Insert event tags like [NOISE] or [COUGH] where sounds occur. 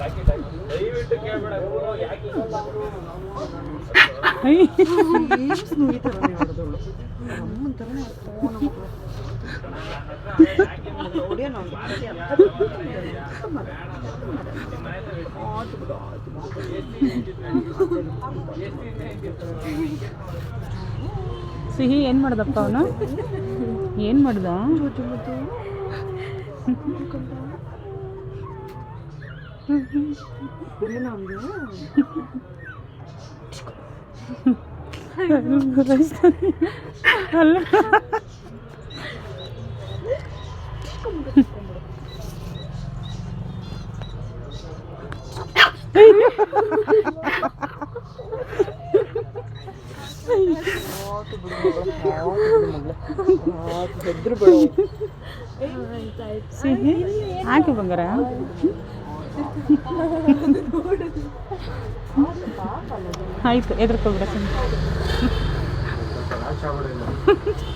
లైకెట్ దైవిట్టు కేబడ రూలో యాకిలారు నము నువ్వు ఏన్స్ నువిత రమేర్ దొర్లు అమ్మం తరణే ఫోన్ నంప్రొఫెసర్ యాకిలారు ఓడియ నన్ కతియ అత్త మాయత ఓటి బడా తిమొటి ఎస్టి 90 ఎస్టి 90 సిహి ఎం మడదాప అవను ఎం మడదా తిమొతు Öyle mi oluyor? Hello. ಆಕೆ ಬಂಗಾರ ಆಯ್ತು ಎದುರ್ಕೊಳ್ಬಿಡ ಸುಮ್ಮನೆ [LAUGHS] [LAUGHS]